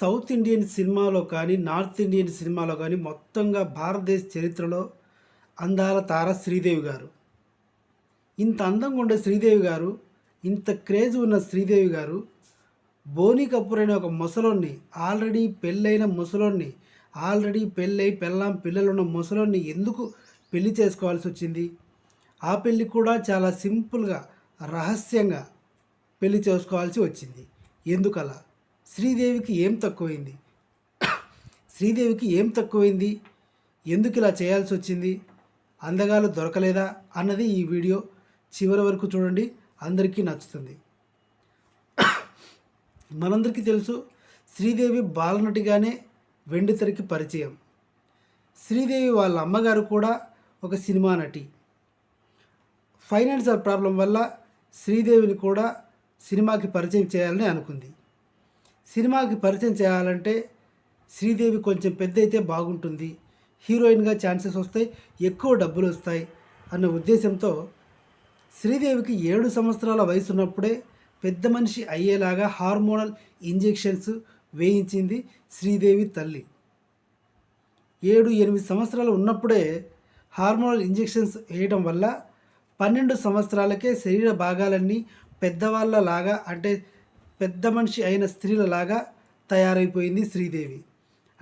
South Indian సినిమాలో కానీ north Indian సినిమాలో కానీ మొత్తంగా భారతదేశ చరిత్రలో అందాల తార శ్రీదేవి గారు. ఇంత అందంగా ఉండే శ్రీదేవి గారు ఇంత క్రేజ్ ఉన్న శ్రీదేవి గారు బోని కపూర్ అనే ఒక ముసలోన్ని ఆల్రెడీ పెళ్ళైన ముసలోన్ని ఆల్రెడీ పెళ్ళై పెళ్ళాం పిల్లలున్న ముసలోన్ని ఎందుకు పెళ్ళి చేసుకోవాల్సి వచ్చింది? ఆ పెళ్ళి కూడా చాలా సింపుల్గా రహస్యంగా పెళ్ళి చేసుకోవాల్సి వచ్చింది. ఎందుకలా? శ్రీదేవికి ఏం తక్కువైంది? శ్రీదేవికి ఏం తక్కువైంది? ఎందుకు ఇలా చేయాల్సి వచ్చింది? అందగాలు దొరకలేదా? అన్నది ఈ వీడియో చివరి వరకు చూడండి. అందరికీ నచ్చుతుంది. మనందరికీ తెలుసు శ్రీదేవి బాలనటిగానే వెండితెరకి పరిచయం. శ్రీదేవి వాళ్ళ అమ్మగారు కూడా ఒక సినిమా నటి. ఫైనాన్షియల్ ప్రాబ్లం వల్ల శ్రీదేవిని కూడా సినిమాకి పరిచయం చేయాలని అనుకుంది. సినిమాకి పరిచయం చేయాలంటే శ్రీదేవి కొంచెం పెద్ద అయితే బాగుంటుంది. హీరోయిన్గా ఛాన్సెస్ వస్తాయి. ఎక్కువ డబ్బులు వస్తాయి అన్న ఉద్దేశంతో శ్రీదేవికి ఏడు సంవత్సరాల వయసు ఉన్నప్పుడే పెద్ద మనిషి అయ్యేలాగా హార్మోనల్ ఇంజెక్షన్స్ వేయించింది శ్రీదేవి తల్లి. ఏడు ఎనిమిది సంవత్సరాలు ఉన్నప్పుడే హార్మోనల్ ఇంజెక్షన్స్ వేయడం వల్ల పన్నెండు సంవత్సరాలకే శరీర భాగాలన్నీ పెద్దవాళ్ళలాగా అంటే పెద్ద మనిషి అయిన స్త్రీలలాగా తయారైపోయింది శ్రీదేవి.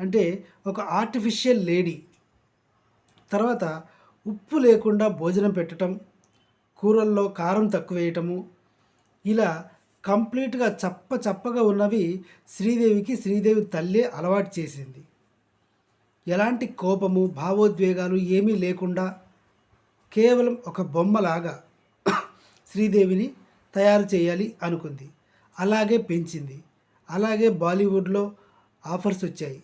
అంటే ఒక ఆర్టిఫిషియల్ లేడీ తర్వాత ఉప్పు లేకుండా భోజనం పెట్టడం కూరల్లో కారం తక్కువ వేయటము ఇలా కంప్లీట్గా చప్ప చప్పగా ఉన్నవి శ్రీదేవికి శ్రీదేవి తల్లి అలవాటు చేసింది. ఎలాంటి కోపము భావోద్వేగాలు ఏమీ లేకుండా కేవలం ఒక బొమ్మలాగా శ్రీదేవిని తయారు చేయాలి అనుకుంది. అలాగే పెంచింది. అలాగే బాలీవుడ్లో ఆఫర్స్ వచ్చాయి.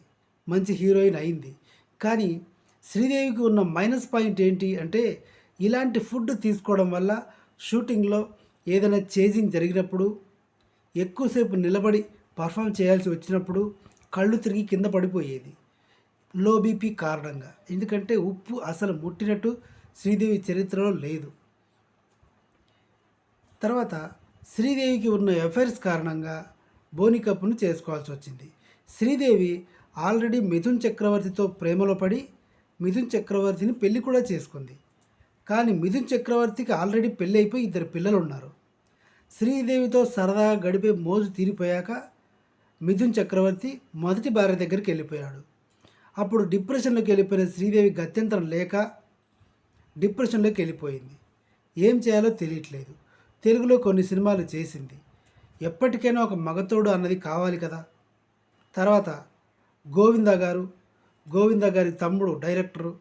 మంచి హీరోయిన్ అయింది. కానీ శ్రీదేవికి ఉన్న మైనస్ పాయింట్ ఏంటి అంటే ఇలాంటి ఫుడ్ తీసుకోవడం వల్ల షూటింగ్లో ఏదైనా చేజింగ్ జరిగినప్పుడు ఎక్కువసేపు నిలబడి పర్ఫామ్ చేయాల్సి వచ్చినప్పుడు కళ్ళు తిరిగి కింద పడిపోయేది. లో బీపీ కారణంగా. ఎందుకంటే ఉప్పు అసలు ముట్టినట్టు శ్రీదేవి చరిత్రలో లేదు. తర్వాత శ్రీదేవికి ఉన్న ఎఫైర్స్ కారణంగా బోనికప్పును చేసుకోవాల్సి వచ్చింది. శ్రీదేవి ఆల్రెడీ మిథున్ చక్రవర్తితో ప్రేమలో పడి మిథున్ చక్రవర్తిని పెళ్ళి కూడా చేసుకుంది. కానీ మిథున్ చక్రవర్తికి ఆల్రెడీ పెళ్ళి అయిపోయి ఇద్దరు పిల్లలు ఉన్నారు శ్రీదేవితో సరదాగా గడిపే మోజు తీరిపోయాక మిథున్ చక్రవర్తి మొదటి భార్య దగ్గరికి వెళ్ళిపోయాడు. అప్పుడు డిప్రెషన్లోకి వెళ్ళిపోయిన శ్రీదేవి గత్యంతరం లేక డిప్రెషన్లోకి వెళ్ళిపోయింది. ఏం చేయాలో తెలియట్లేదు. తెలుగులో కొన్ని సినిమాలు చేసింది. ఎప్పటికైనా ఒక మగతోడు అన్నది కావాలి కదా? తర్వాత గోవింద గారు గోవింద గారి తమ్ముడు డైరెక్టరు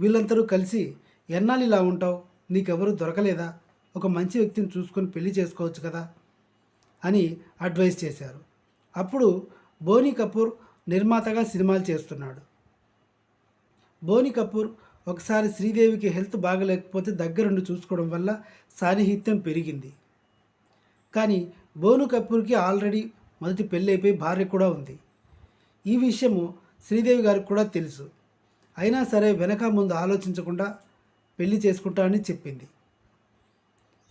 వీళ్ళందరూ కలిసి ఎన్నాళ్ళు ఇలా ఉంటావు? నీకెవరు దొరకలేదా? ఒక మంచి వ్యక్తిని చూసుకొని పెళ్ళి చేసుకోవచ్చు కదా అని అడ్వైస్ చేశారు. అప్పుడు బోని కపూర్ నిర్మాతగా సినిమాలు చేస్తున్నాడు. బోని కపూర్ ఒకసారి శ్రీదేవికి హెల్త్ బాగలేకపోతే దగ్గరుండి చూసుకోవడం వల్ల సాన్నిహిత్యం పెరిగింది. కానీ బోను కపూర్కి ఆల్రెడీ మొదటి పెళ్ళైపోయి భార్య కూడా ఉంది. ఈ విషయము శ్రీదేవి గారికి కూడా తెలుసు. అయినా సరే వెనక ముందు ఆలోచించకుండా పెళ్ళి చేసుకుంటా అని చెప్పింది.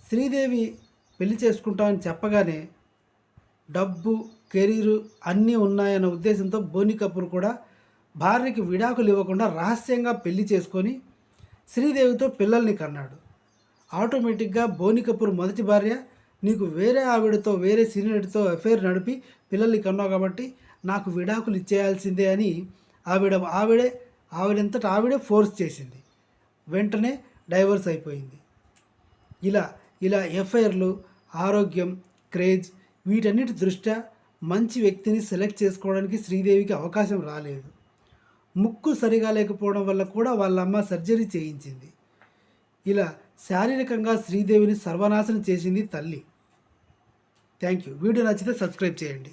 శ్రీదేవి పెళ్ళి చేసుకుంటా అని చెప్పగానే డబ్బు కెరీరు అన్నీ ఉన్నాయన్న ఉద్దేశంతో బోని కపూర్ కూడా భార్యకి విడాకులు ఇవ్వకుండా రహస్యంగా పెళ్ళి చేసుకొని శ్రీదేవితో పిల్లల్ని కన్నాడు. ఆటోమేటిక్గా బోని కపూర్ మొదటి భార్య నీకు వేరే ఆవిడతో వేరే సీనియర్తో అఫేర్ నడిపి పిల్లల్ని కన్నావు కాబట్టి నాకు విడాకులు ఇచ్చేయాల్సిందే అని ఆవిడ ఆవిడే ఆవిడంతటా ఆవిడే ఫోర్స్ చేసింది. వెంటనే డైవర్స్ అయిపోయింది. ఇలా ఇలా ఎఫ్ఐఆర్లు ఆరోగ్యం క్రేజ్ వీటన్నిటి దృష్ట్యా మంచి వ్యక్తిని సెలెక్ట్ చేసుకోవడానికి శ్రీదేవికి అవకాశం రాలేదు. ముక్కు సరిగా లేకపోవడం వల్ల కూడా వాళ్ళ అమ్మ సర్జరీ చేయించింది. ఇలా శారీరకంగా శ్రీదేవిని సర్వనాశనం చేసింది తల్లి. Thank you. వీడియో నచ్చితే సబ్స్క్రైబ్ చేయండి.